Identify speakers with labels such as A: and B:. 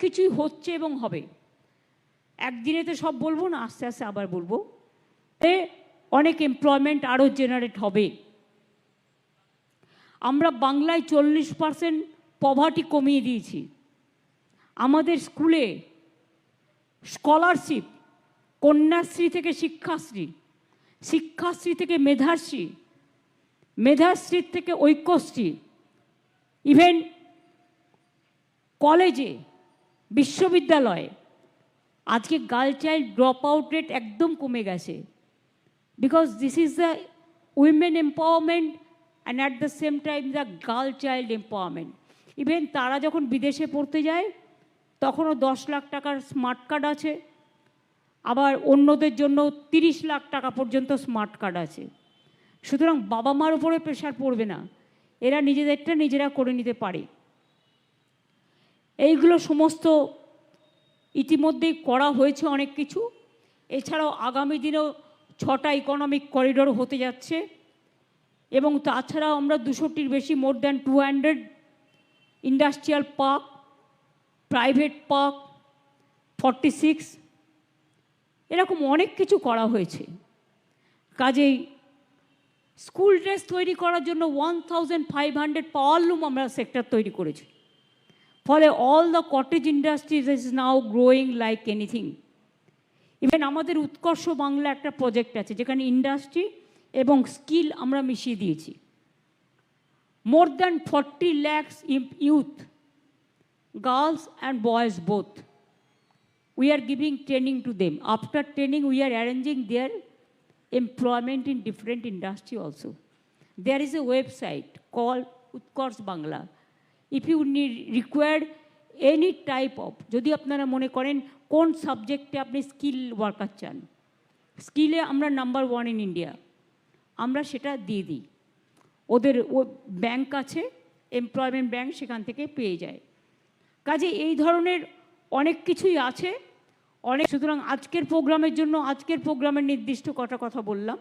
A: কিছুই হচ্ছে এবং হবে। একদিনে তো সব বলব না, আস্তে আস্তে আবার বলব। অনেক এমপ্লয়মেন্ট আরও জেনারেট হবে। আমরা বাংলায় চল্লিশ পার্সেন্ট পভার্টি কমিয়ে দিয়েছি। আমাদের স্কুলে স্কলারশিপ কন্যাশ্রী থেকে শিক্ষাশ্রী শিক্ষাশ্রী থেকে মেধাশ্রী মেধাশ্রী থেকে ঐক্যশ্রী ইভেন কলেজে বিশ্ববিদ্যালয়ে। আজকে girl child drop out rate একদম কমে গেছে। Because this is the women empowerment and at the same time the girl child empowerment even তারা যখন বিদেশে পড়তে যায়, তখনও দশ লাখ টাকার স্মার্ট কার্ড আছে। আবার অন্যদের জন্য তিরিশ লাখ টাকা পর্যন্ত স্মার্ট কার্ড আছে। সুতরাং বাবা মার উপরে প্রেশার পড়বে না। এরা নিজেদেরটা নিজেরা করে নিতে পারে। এইগুলো সমস্ত ইতিমধ্যেই করা হয়েছে অনেক কিছু। এছাড়াও আগামী দিনেও ছটা ইকোনমিক করিডোর হতে যাচ্ছে। এবং তাছাড়াও আমরা দুশোটির বেশি more than two hundred industrial park private park forty six এরকম অনেক কিছু করা হয়েছে। কাজেই স্কুল ড্রেস তৈরি করার জন্য one thousand five hundred power loom আমরা সেক্টর তৈরি করেছি। ফলে all the cottage industries is now growing like anything even আমাদের উৎকর্ষ বাংলা একটা প্রজেক্ট আছে যেখানে ইন্ডাস্ট্রি এবং স্কিল আমরা মিশিয়ে দিয়েছি more than forty lakhs youth girls and boys both. We are giving training to them. After training, we are arranging their employment in different industry also. There is a website called Utkarsh Bangla. If you need require any type of, যদি আপনারা মনে করেন কোন সাবজেক্টে আপনি skill worker চান স্কিলে আমরা number one in India আমরা সেটা দিয়ে দিই। ওদের ও ব্যাংক আছে এমপ্লয়মেন্ট ব্যাংক সেখান থেকে পেয়ে যায়। কাজে এই ধরনের অনেক কিছুই আছে অনেক সুতরাং আজকের প্রোগ্রামের জন্য আজকের প্রোগ্রামের নির্দিষ্ট কটা কথা বললাম।